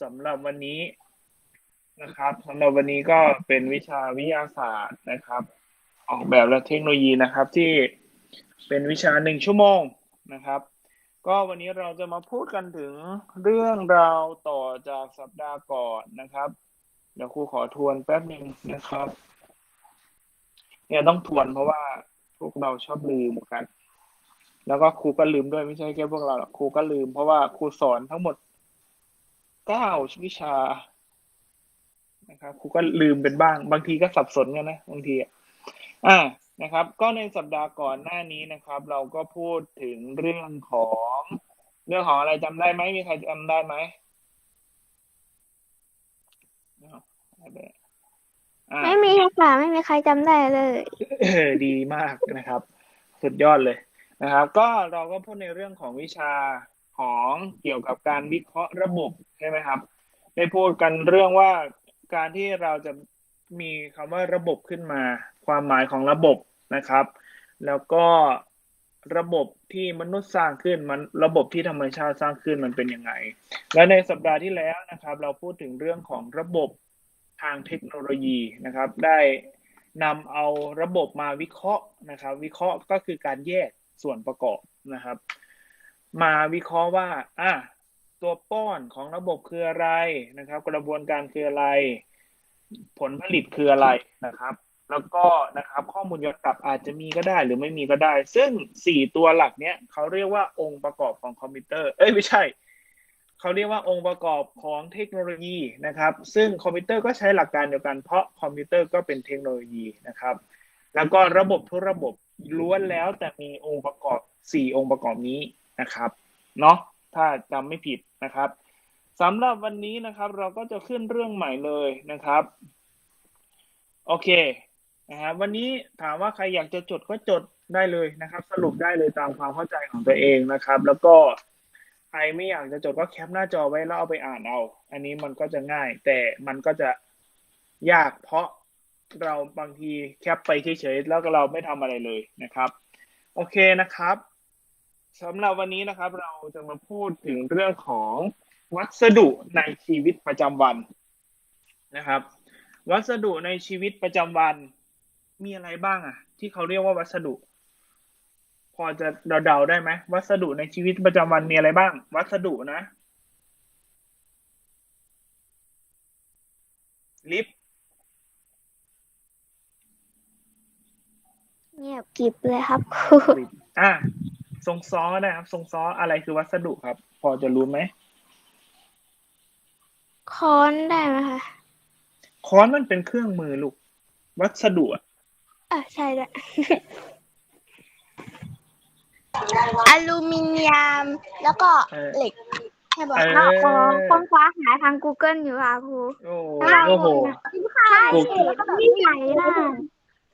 สำหรับวันนี้นะครับสำหรับวันนี้ก็เป็นวิชาวิทยาศาสตร์นะครับ ออกแบบและเทคโนโลยีนะครับ ที่เป็นวิชาหนึ่งชั่วโมงนะครับ ก็วันนี้เราจะมาพูดกันถึงเรื่องราวต่อจากสัปดาห์ก่อนนะครับเดี๋ยวครูขอทวนแป๊บหนึ่งนะครับ เนี่ยต้องทวนเพราะว่าพวกเราชอบลืมกัน แล้วก็ครูก็ลืมด้วยไม่ใช่แค่พวกเราหรอกครูก็ลืมเพราะว่าครูสอนทั้งหมด เก้าวิชานะครับครูก็ลืมเป็นบ้าง บางทีก็สับสนกันนะบางทีอะอ่านะครับ ก็ในสัปดาห์ก่อนหน้านี้นะครับ เราก็พูดถึงเรื่องของเรื่องของอะไรจำได้ไหมมีใครจำได้ไหมอ่าไม่มีค่ะไม่มีใครจำได้เลยเออดีมากนะครับ สุดยอดเลยนะครับ ก็เราก็พูดในเรื่องของวิชา ของเกี่ยวกับการวิเคราะห์ระบบใช่ไหมครับ ได้พูดกันเรื่องว่าการที่เราจะมีคำว่าระบบขึ้นมา ความหมายของระบบนะครับ แล้วก็ระบบที่มนุษย์สร้างขึ้นมันระบบที่ธรรมชาติสร้างขึ้นมันเป็นยังไง และในสัปดาห์ที่แล้วนะครับ เราพูดถึงเรื่องของระบบทางเทคโนโลยีนะครับ ได้นำเอาระบบมาวิเคราะห์นะครับ วิเคราะห์ก็คือการแยกส่วนประกอบนะครับ มาวิเคราะห์ว่า อะตัวป้อนของระบบคืออะไรนะครับ กระบวนการคืออะไร ผลผลิตคืออะไรนะครับ แล้วก็นะครับข้อมูลย้อนกลับอาจจะมีก็ได้หรือไม่มีก็ได้ ซึ่งสี่ตัวหลักเนี้ยเขาเรียกว่าองค์ประกอบของคอมพิวเตอร์ เอ้ยไม่ใช่เขาเรียกว่าองค์ประกอบของเทคโนโลยีนะครับ ซึ่งคอมพิวเตอร์ก็ใช้หลักการเดียวกันเพราะคอมพิวเตอร์ก็เป็นเทคโนโลยีนะครับ แล้วก็ระบบทุกระบบล้วนแล้วแต่มีองค์ประกอบสี่องค์ประกอบนี้ นะครับเนาะถ้าจำไม่ผิดนะครับสำหรับวันนี้นะครับ เราก็จะขึ้นเรื่องใหม่เลยนะครับโอเคนะครับวันนี้ถามว่าใครอยากจะจดก็จดได้เลยนะครับ สรุปได้เลยตามความเข้าใจของตัวเองนะครับ แล้วก็ใครไม่อยากจะจดก็แคปหน้าจอไว้แล้วเอาไปอ่านเอา อันนี้มันก็จะง่าย แต่มันก็จะยากเพราะเราบางทีแคปไปเฉยๆแล้วก็เราไม่ทำอะไรเลยนะครับ โอเคนะครับ สำหรับวันนี้นะครับ เราจะมาพูดถึงเรื่องของวัสดุในชีวิตประจำวันนะครับ วัสดุในชีวิตประจำวันมีอะไรบ้างอะที่เขาเรียกว่าวัสดุ พอจะเดาๆได้ไหมวัสดุในชีวิตประจำวันมีอะไรบ้าง วัสดุนะ ลิฟต์เงียบกริบเลยครับครูอะ ทรงซ้อนะครับ ทรงซ้ออะไรคือวัสดุครับ พอจะรู้ไหมค้อนได้ไหมคะค้อนมันเป็นเครื่องมือลูก วัสดุอะอะใช่ด้วยอลูมิเนียมแล้วก็เออเหล็กใช่ป่ะเออเราขอค้นคว้าหาทาง Google อยู่ค่ะครูโอ้โอ้โหใช่แล้วก็แบบนี่ไหนล่ะ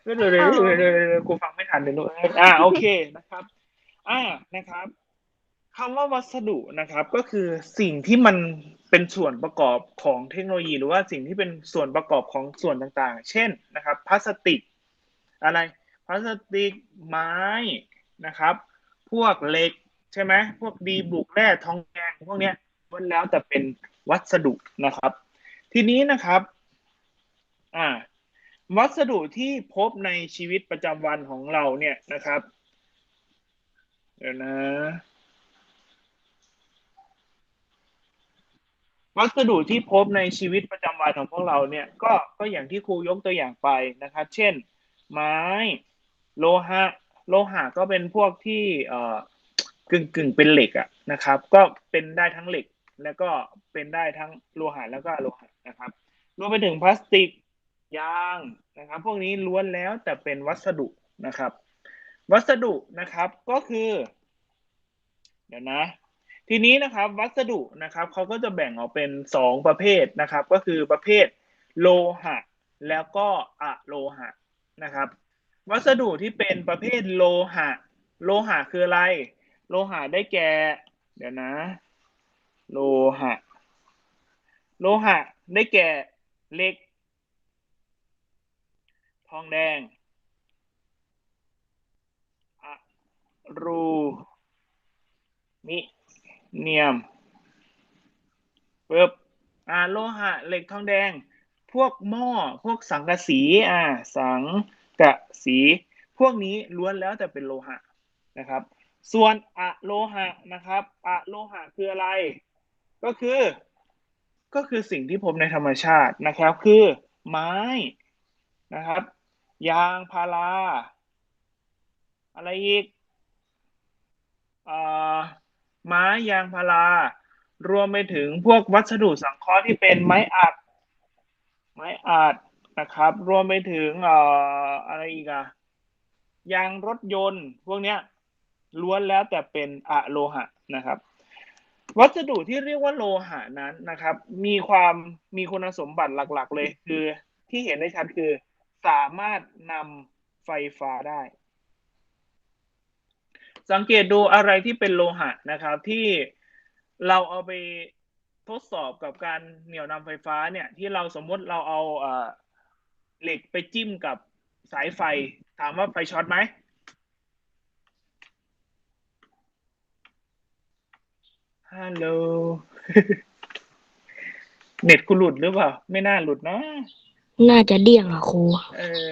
เดี๋ยวเดี๋ยวเดี๋ยวเดี๋ยวเดี๋ยวเดี๋ยวกูฟังไม่ทันเดี๋ยวลูกอ่าโอเคนะครับ อ่านะครับคำว่าวัสดุนะครับ ก็คือสิ่งที่มันเป็นส่วนประกอบของเทคโนโลยี หรือว่าสิ่งที่เป็นส่วนประกอบของส่วนต่างๆ เช่นนะครับ พลาสติก อะไรพลาสติกไม้นะครับ พวกเหล็กใช่ไหมพวกดีบุกแร่ทองแดงพวกเนี้ยล้วนแล้วแต่เป็นวัสดุนะครับ ทีนี้นะครับอ่าวัสดุที่พบในชีวิตประจำวันของเราเนี่ยนะครับ เดี๋ยวนะวัสดุที่พบในชีวิตประจำวันของพวกเราเนี่ย ก็ก็อย่างที่ครูยกตัวอย่างไปนะครับ เช่น ไม้ โลหะ โลหะก็เป็นพวกที่เอ่อกึ่งกึ่งเป็นเหล็กอะนะครับ ก็เป็นได้ทั้งเหล็ก แล้วก็เป็นได้ทั้งโลหะแล้วก็โลหะนะครับรวมไปถึงพลาสติกยางนะครับ พวกนี้ล้วนแล้วแต่เป็นวัสดุนะครับ วัสดุนะครับก็คือ เดี๋ยวนะ ทีนี้นะครับวัสดุนะครับเขาก็จะแบ่งออกเป็นสองประเภทนะครับ ก็คือประเภทโลหะ แล้วก็อะโลหะนะครับ วัสดุที่เป็นประเภทโลหะ โลหะคืออะไร โลหะได้แก่ เดี๋ยวนะ โลหะ โลหะได้แก่เหล็ก ทองแดงอะรู มิเนียมปึ๊บอ่าโลหะเหล็กทองแดง พวกหม้อพวกสังกะสีอ่าสังกะสี พวกนี้ล้วนแล้วแต่เป็นโลหะนะครับ ส่วนอะโลหะนะครับอะโลหะคืออะไร ก็คือ ก็คือสิ่งที่พบในธรรมชาตินะครับ คือไม้นะครับ ยางพาราอะไรอีกอ่อ ไม้ยางพารารวมไปถึงพวกวัสดุสังเคราะห์ที่เป็นไม้อัด ไม้อัดนะครับ รวมไปถึงเอ่ออะไรอีกอะยางรถยนต์ พวกเนี้ยล้วนแล้วแต่เป็นอะโลหะนะครับ วัสดุที่เรียกว่าโลหะนั้นนะครับ มีความมีคุณสมบัติหลัก ๆ เลยคือที่เห็นได้ชัดคือ สามารถนำไฟฟ้าได้ สังเกตดูอะไรที่เป็นโลหะนะครับ ที่เราเอาไปทดสอบกับการเหนี่ยวนำไฟฟ้าเนี่ย ที่เราสมมติเราเอาเอ่อเหล็กไปจิ้มกับสายไฟ ถามว่าไฟช็อตไหมฮัลโหลเน็ตกูหลุดหรือเปล่า ไม่น่าหลุดนะ น่าจะเดี่ยงอะครู เออ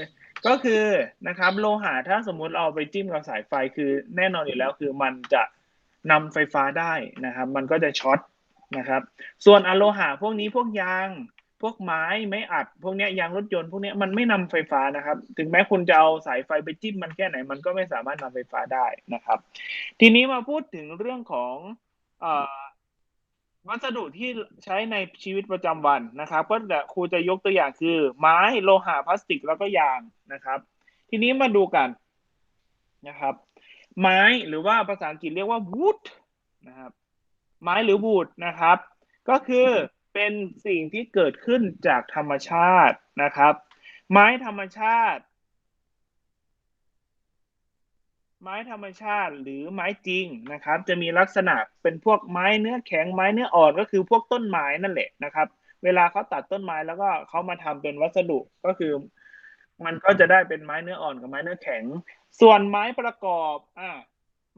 ก็คือนะครับโลหะถ้าสมมุติเอาไปจิ้มกับสายไฟคือแน่นอนอยู่แล้วคือมันจะนำไฟฟ้าได้นะครับ มันก็จะช็อตนะครับ ส่วนอะโลหะพวกนี้พวกยาง พวกไม้ไม้อัด พวกนี้ยางรถยนต์พวกนี้มันไม่นำไฟฟ้านะครับ ถึงแม้คุณจะเอาสายไฟไปจิ้มมันแค่ไหน มันก็ไม่สามารถนำไฟฟ้าได้นะครับ ทีนี้มาพูดถึงเรื่องของ วัสดุที่ใช้ในชีวิตประจำวันนะครับ ก็จะครูจะยกตัวอย่างคือ ไม้โลหะพลาสติกแล้วก็ยางนะครับ ทีนี้มาดูกันนะครับ ไม้หรือว่าภาษาอังกฤษเรียกว่า wood นะครับ ไม้หรือ wood นะครับ ก็คือเป็นสิ่งที่เกิดขึ้นจากธรรมชาตินะครับ ไม้ธรรมชาติ ไม้ธรรมชาติหรือไม้จริงนะครับ จะมีลักษณะเป็นพวกไม้เนื้อแข็งไม้เนื้ออ่อนก็คือพวกต้นไม้นั่นแหละนะครับ เวลาเขาตัดต้นไม้แล้วก็เขามาทำเป็นวัสดุก็คือ มันก็จะได้เป็นไม้เนื้ออ่อนกับไม้เนื้อแข็ง ส่วนไม้ประกอบอ่า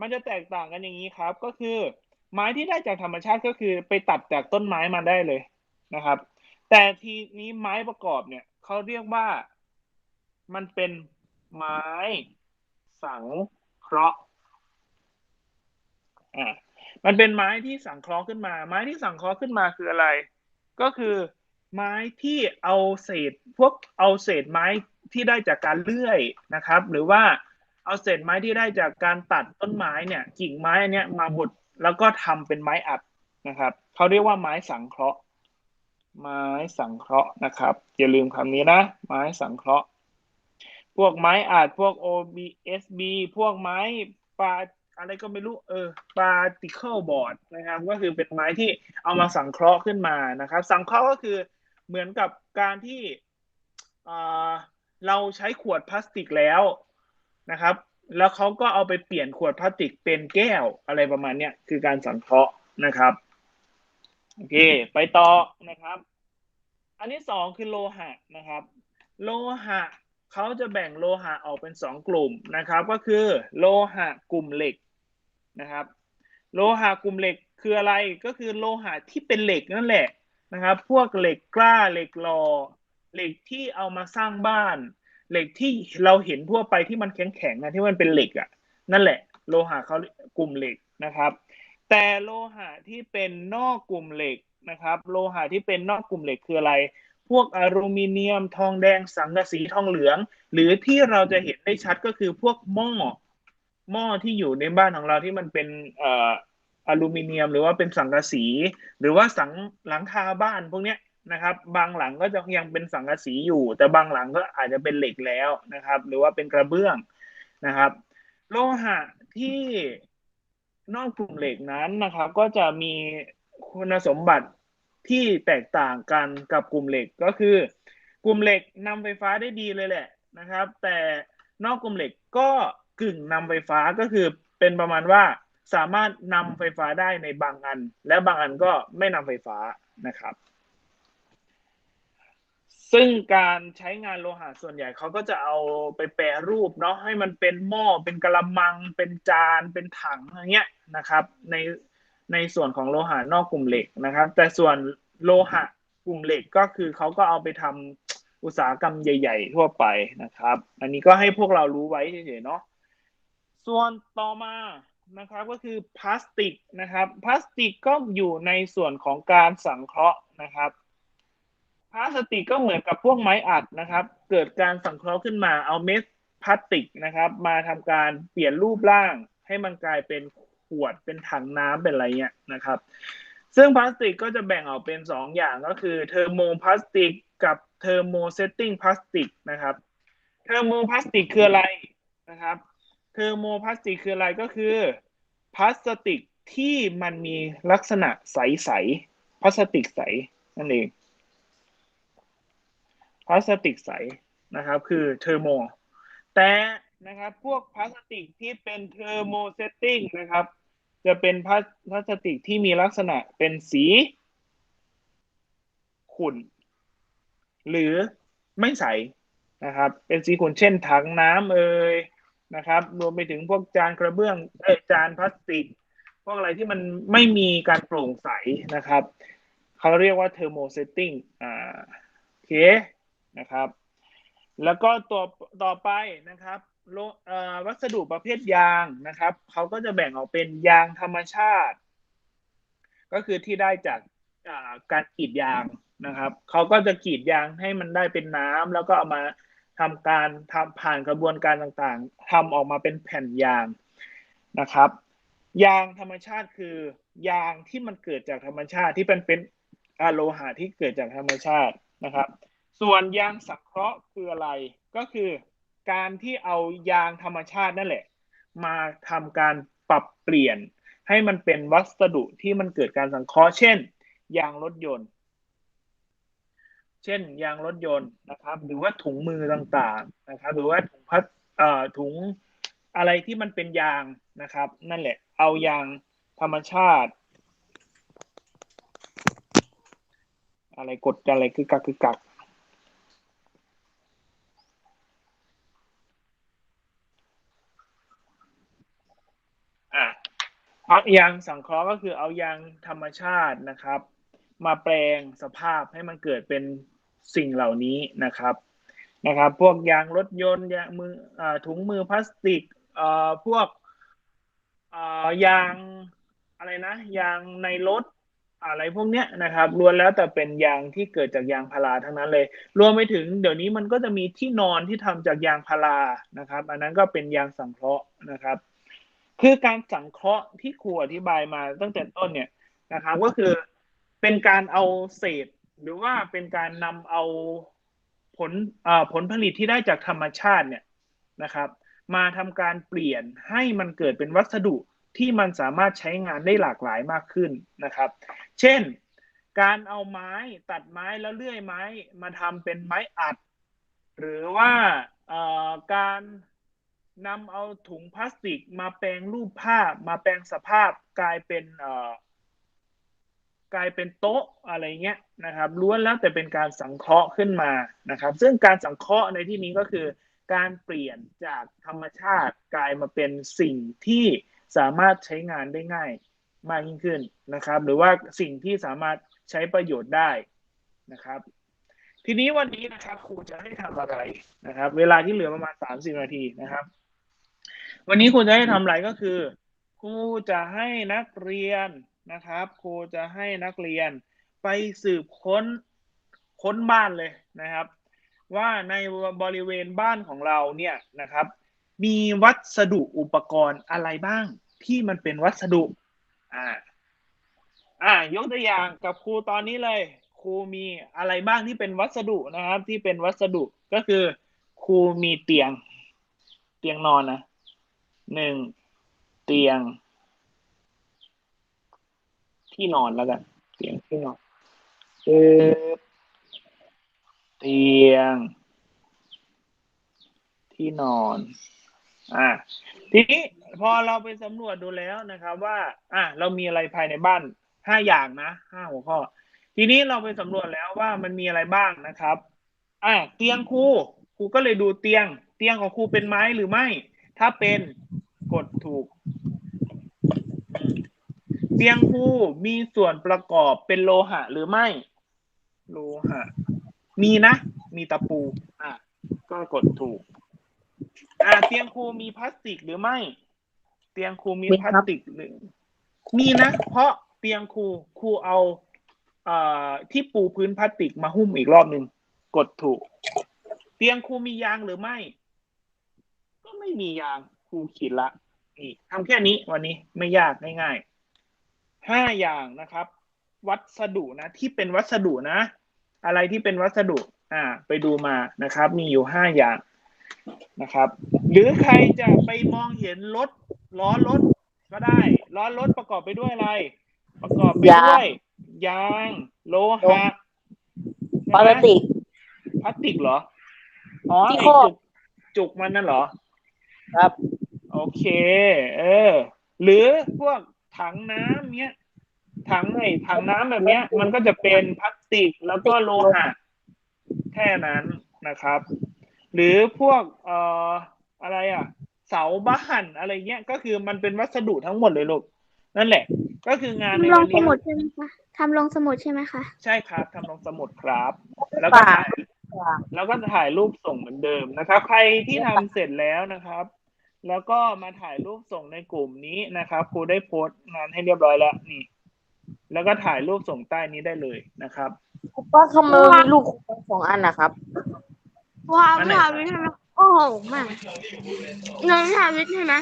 มันจะแตกต่างกันอย่างนี้ครับ ก็คือ ไม้ที่ได้จากธรรมชาติก็คือไปตัดจากต้นไม้มาได้เลยนะครับ แต่ทีนี้ไม้ประกอบเนี่ยเขาเรียกว่ามันเป็นไม้สัง เคราะห์อ่ามันเป็นไม้ที่สังเคราะห์ขึ้นมา ไม้ที่สังเคราะห์ขึ้นมาคืออะไร ก็คือไม้ที่เอาเศษพวกเอาเศษไม้ที่ได้จากการเลื่อยนะครับ หรือว่าเอาเศษไม้ที่ได้จากการตัดต้นไม้เนี่ย กิ่งไม้อันเนี้ยมาบดแล้วก็ทำเป็นไม้อัดนะครับเขาเรียกว่าไม้สังเคราะห์ ไม้สังเคราะห์นะครับอย่าลืมคำนี้นะ ไม้สังเคราะห์ พวกไม้อัดพวก OBSB พวกไม้ปาอะไรก็ไม่รู้เออ particle board นะครับ ก็คือเป็นไม้ที่เอามาสังเคราะห์ขึ้นมานะครับ สังเคราะห์ก็คือเหมือนกับการที่เราใช้ขวดพลาสติกแล้วนะครับ แล้วเขาก็เอาไปเปลี่ยนขวดพลาสติกเป็นแก้วอะไรประมาณเนี้ยคือการสังเคราะห์นะครับโอเค ไปต่อนะครับ อันที่สองคือโลหะนะครับ โลหะ เขาจะแบ่งโลหะออกเป็นสองกลุ่มนะครับ ก็คือโลหะกลุ่มเหล็กนะครับ โลหะกลุ่มเหล็กคืออะไรก็คือโลหะที่เป็นเหล็กนั่นแหละนะครับ พวกเหล็กกล้าเหล็กหลอ่อเหล็กที่เอามาสร้างบ้าน เหล็กที่เราเห็นทั่วไปที่มันแข็งๆนะที่มันเป็นเหล็กอะ นั่นแหละ โลหะเขากลุ่มเหล็กนะครับ แต่โลหะที่เป็นนอกกลุ่มเหล็กนะครับ โลหะที่เป็นนอกกลุ่มเหล็กคืออะไร พวกอลูมิเนียม ทองแดงสังกะสีทองเหลือง หรือที่เราจะเห็นได้ชัดก็คือพวกหม้อหม้อที่อยู่ในบ้านของเราที่มันเป็นเอ่ออลูมิเนียม หรือว่าเป็นสังกะสี หรือว่าสังหลังคาบ้านพวกเนี้ยนะครับ บางหลังก็จะยังเป็นสังกะสีอยู่ แต่บางหลังก็อาจจะเป็นเหล็กแล้วนะครับ หรือว่าเป็นกระเบื้องนะครับ โลหะที่นอกกลุ่มเหล็กนั้นนะครับ ก็จะมีคุณสมบัติ ที่แตกต่างกันกับกลุ่มเหล็กก็คือ กลุ่มเหล็กนำไฟฟ้าได้ดีเลยแหละนะครับ แต่นอกกลุ่มเหล็กก็กึ่งนำไฟฟ้าก็คือเป็นประมาณว่าสามารถนำไฟฟ้าได้ในบางอัน และบางอันก็ไม่นำไฟฟ้านะครับ ซึ่งการใช้งานโลหะส่วนใหญ่เขาก็จะเอาไปแปรรูปเนาะให้มันเป็นหม้อเป็นกระมังเป็นจานเป็นถังอย่างเงี้ยนะครับ ใน ในส่วนของโลหะนอกกลุ่มเหล็กนะครับ แต่ส่วนโลหะกลุ่มเหล็กก็คือเขาก็เอาไปทำอุตสาหกรรมใหญ่ ๆ ทั่วไปนะครับ อันนี้ก็ให้พวกเรารู้ไว้เฉยๆเนาะส่วนต่อมานะครับก็คือพลาสติกนะครับ พลาสติกก็อยู่ในส่วนของการสังเคราะห์นะครับพลาสติกก็เหมือนกับพวกไม้อัดนะครับ เกิดการสังเคราะห์ขึ้นมาเอาเม็ดพลาสติกนะครับ มาทำการเปลี่ยนรูปร่างให้มันกลายเป็น ขวดเป็นถังน้ำเป็นอะไรเงี้ยนะครับ ซึ่งพลาสติกก็จะแบ่งออกเป็น 2 อย่างก็คือเทอร์โมพลาสติกกับเทอร์โมเซตติ้งพลาสติกนะครับเทอร์โมพลาสติกคืออะไรนะครับเทอร์โมพลาสติกคืออะไรก็คือพลาสติกที่มันมีลักษณะใสๆพลาสติกใสนั่นเองพลาสติกใสนะครับคือเทอร์โมแต่นะครับพวกพลาสติกที่เป็นเทอร์โมเซตติ้งนะครับ จะเป็นพลาพลาสติกที่มีลักษณะเป็นสีขุ่น หรือไม่ใสนะครับ เป็นสีขุ่นเช่นถังน้ำเอ่ยนะครับ รวมไปถึงพวกจานกระเบื้องเอจานพลาสติก พวกอะไรที่มันไม่มีการโปร่งใสนะครับ เขาเรียกว่าเทอร์โมเซตติ้งอ่าโอเคนะครับ แล้วก็ตัวต่อไปนะครับ วัสดุประเภทยางนะครับเขาก็จะแบ่งออกเป็นยางธรรมชาติ ก็คือที่ได้จากการกรีดยางนะครับเขาก็จะกรีดยางให้มันได้เป็นน้ำแล้วก็เอามาทำการทำผ่านกระบวนการต่างๆทำออกมาเป็นแผ่นยางนะครับ ยางธรรมชาติคือยางที่มันเกิดจากธรรมชาติที่เป็นเป็นอะโลหะที่เกิดจากธรรมชาตินะครับ ส่วนยางสังเคราะห์คืออะไรก็คือ การที่เอายางธรรมชาตินั่นแหละ มาทำการปรับเปลี่ยน ให้มันเป็นวัสดุที่มันเกิดการสังเคราะห์เช่น ยางรถยนต์ เช่น ยางรถยนต์นะครับ หรือว่าถุงมือต่างๆนะครับ หรือว่าถุงพัดเอ่อถุงอะไรที่มันเป็นยางนะครับ นั่นแหละ เอายางธรรมชาติ อะไรกดอะไรคือกักคือกัก อะ เอายางสังเคราะห์ก็คือเอายางธรรมชาตินะครับ มาแปลงสภาพให้มันเกิดเป็นสิ่งเหล่านี้นะครับนะครับ พวกยางรถยนต์ยางมืออถุงมือพลาสติกเอ่อพวกเอ่ายางอะไรนะยางในรถอะไรพวกเนี้ยนะครับล้วนแล้วแต่เป็นยางที่เกิดจากยางพาราทั้งนั้นเลย รวมไปถึงเดี๋ยวนี้มันก็จะมีที่นอนที่ทำจากยางพารานะครับ อันนั้นก็เป็นยางสังเคราะห์นะครับ คือการสังเคราะห์ที่ครูอธิบายมาตั้งแต่ต้นเนี่ยนะครับ ก็คือเป็นการเอาเศษ หรือว่าเป็นการนำเอาผลอ่าผลผลิตที่ได้จากธรรมชาติเนี่ยนะครับ มาทำการเปลี่ยนให้มันเกิดเป็นวัสดุที่มันสามารถใช้งานได้หลากหลายมากขึ้นนะครับ เช่น การเอาไม้ตัดไม้แล้วเลื่อยไม้มาทำเป็นไม้อัด หรือว่าการ นำเอาถุงพลาสติกมาแปลงรูปภาพ มาแปลงสภาพกลายเป็นเอ่อกลายเป็นโต๊ะอะไรเงี้ยนะครับล้วนแล้วแต่เป็นการสังเคราะห์ขึ้นมานะครับ ซึ่งการสังเคราะห์ในที่นี้ก็คือ การเปลี่ยนจากธรรมชาติกลายมาเป็นสิ่งที่สามารถใช้งานได้ง่ายมากยิ่งขึ้นนะครับ หรือว่าสิ่งที่สามารถใช้ประโยชน์ได้นะครับ ทีนี้วันนี้นะครับครูจะให้ทำอะไรนะครับ เวลาที่เหลือประมาณสามสิบนาทีนะครับ วันนี้ครูจะให้ทำอะไรก็คือครูจะให้นักเรียนนะครับครูจะให้นักเรียนไปสืบค้นค้นบ้านเลยนะครับ ว่าในบริเวณบ้านของเราเนี่ยนะครับ มีวัสดุอุปกรณ์อะไรบ้างที่มันเป็นวัสดุอ่าอ่ายกตัวอย่างกับครูตอนนี้เลยครูมีอะไรบ้างที่เป็นวัสดุนะครับ ที่เป็นวัสดุก็คือครูมีเตียง เตียงนอนนะ หนึ่งเตียง ที่นอนแล้วกันเตียงที่นอนปึ๊บเตียง ที่นอน อ่าทีนี้พอเราไปสำรวจดูแล้วนะครับ ว่า อะเรามีอะไรภายในบ้านห้าอย่างนะห้าหัวข้อ ทีนี้เราไปสำรวจแล้วว่ามันมีอะไรบ้างนะครับ อะเตียงครูครูก็เลยดูเตียง เตียงของครูเป็นไม้หรือไม่ ถ้าเป็น ถูกเตียงคูมีส่วนประกอบเป็นโลหะหรือไม่ โลหะ มีนะ มีตะปู อะ ก็กดถูก อ่าเตียงครูมีพลาสติกหรือไม่ เตียงครูมีพลาสติกหรือ มีนะ เพราะเตียงครูครูเอาเอ่อที่ปูพื้นพลาสติกมาหุ้มอีกรอบหนึ่งกดถูก เตียงครูมียางหรือไม่ ก็ไม่มียางครูขีดละ นี่ทำแค่นี้วันนี้ไม่ยากง่ายๆห้าอย่างนะครับ วัสดุนะที่เป็นวัสดุนะ อะไรที่เป็นวัสดุ อ่า ไปดูมานะครับ มีอยู่ห้าอย่างนะครับ หรือใครจะไปมองเห็นรถล้อรถก็ได้ ล้อรถประกอบไปด้วยอะไร ประกอบไปด้วย ยาง โลหะพลาสติกพลาสติกเหรออ๋อที่ไอ้ครอบจุกจุกมันนั่นเหรอ ครับ โอเค เออ หรือพวกถังน้ำเนี้ยถังไอ้ถังน้ำแบบเนี้ย มันก็จะเป็นพลาสติกแล้วก็โลหะแค่นั้นนะครับ หรือพวกเอ่ออะไรอะ เสาบ้านอะไรเงี้ยก็คือมันเป็นวัสดุทั้งหมดเลยลูกนั่นแหละ ก็คืองานในทำลวังนสนี้มุดใช่ไหมคะทำลงสมุดใช่ไหมคะใช่ครับทำลงสมุดครับ แล้วก็ฝากถ่ายแล้วก็ถ่ายรูปส่งเหมือนเดิมนะครับ ใครที่ทำเสร็จแล้วนะครับ แล้วก็มาถ่ายรูปส่งในกลุ่มนี้นะครับ ครูได้โพสต์งานให้เรียบร้อยแล้วนี่ แล้วก็ถ่ายรูปส่งใต้นี้ได้เลยนะครับว่าทำไมมันมีลูกสองอันนะครับว้าวอันไหนทาวิทย์ใช่ไหมโอ้โหมาน้องทาวิทย์ใช่ไหม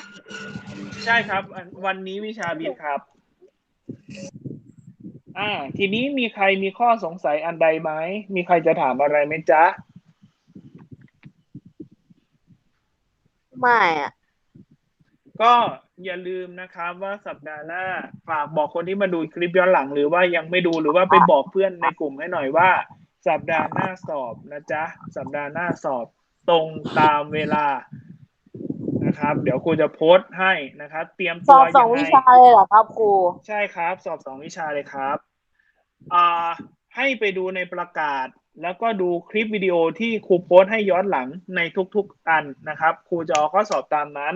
ใช่ครับอันวันนี้วิชาบินครับ อ่า ทีนี้มีใครมีข้อสงสัยอันใดไหมมีใครจะถามอะไรไหมจ๊ะไม่อะ ก็อย่าลืมนะครับว่าสัปดาห์หน้าฝากบอกคนที่มาดูคลิปย้อนหลัง หรือว่ายังไม่ดูหรือว่าไปบอกเพื่อนในกลุ่มให้หน่อยว่า สัปดาห์หน้าสอบนะจ๊ะ สัปดาห์หน้าสอบตรงตามเวลานะครับ เดี๋ยวครูจะโพสต์ให้นะครับ เตรียมสตัอวบสองยังไงวิชาเลยเหรอครับครูใช่ครับ สอบสองวิชาเลยครับอ่าให้ไปดูในประกาศแล้วก็ดูคลิปวิดีโอที่ครูโพสต์ให้ย้อนหลังในทุกๆอันนะครับ ครูจะเอาข้อสอบตามนั้น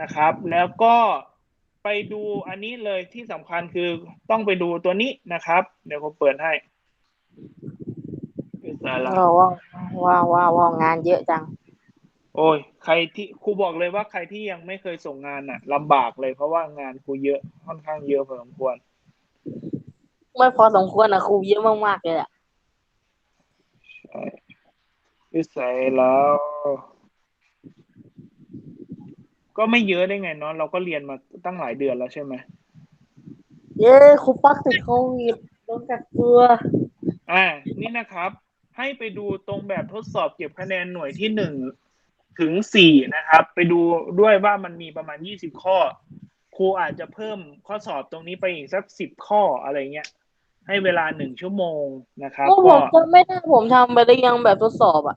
นะครับ แล้วก็ไปดูอันนี้เลยที่สำคัญคือต้องไปดูตัวนี้นะครับ เดี๋ยวผมเปิดให้เป็นสาระว้าวว้าวว้าวว้าวงานเยอะจัง โอ้ย ใครที่ครูบอกเลยว่าใครที่ยังไม่เคยส่งงานน่ะลำบากเลยเพราะว่างานครูเยอะค่อนข้างเยอะพอสมควร ไม่พอสมควรนะครูเยอะมากๆเลยอะวิสัยแล้ว ก็ไม่เยอะได้ไงเนาะเราก็เรียนมาตั้งหลายเดือนแล้วใช่ไหมเย้ครูปักติดโควิดโดนกักตัวอ่า นี่นะครับ ให้ไปดูตรงแบบทดสอบเก็บคะแนนหน่วยที่หนึ่งถึงสี่นะครับ ไปดูด้วยว่ามันมีประมาณยี่สิบข้อ ครูอาจจะเพิ่มข้อสอบตรงนี้ไปอีกสักสิบข้ออะไรเงี้ย ให้เวลาหนึ่งชั่วโมงนะครับก็ผก็มจำไม่ได้ผมทำไปได้ยังแบบทดสอบอะ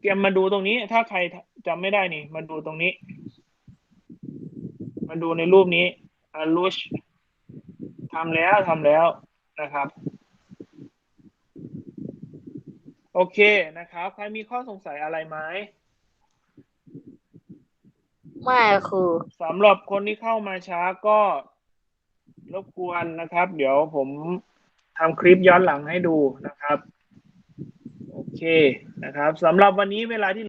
เตรียมมาดูตรงนี้ ถ้าใครจำไม่ได้นี่ มาดูตรงนี้ มาดูในรูปนี้อารุชทำแล้วทำแล้วนะครับ โอเคนะครับ ใครมีข้อสงสัยอะไรไหมไม่คือสำหรับคนที่เข้ามาช้าก็รบกวนนะครับ เดี๋ยวผมทำคลิปย้อนหลังให้ดูนะครับ โอเคนะครับสำหรับวันนี้เวลาที่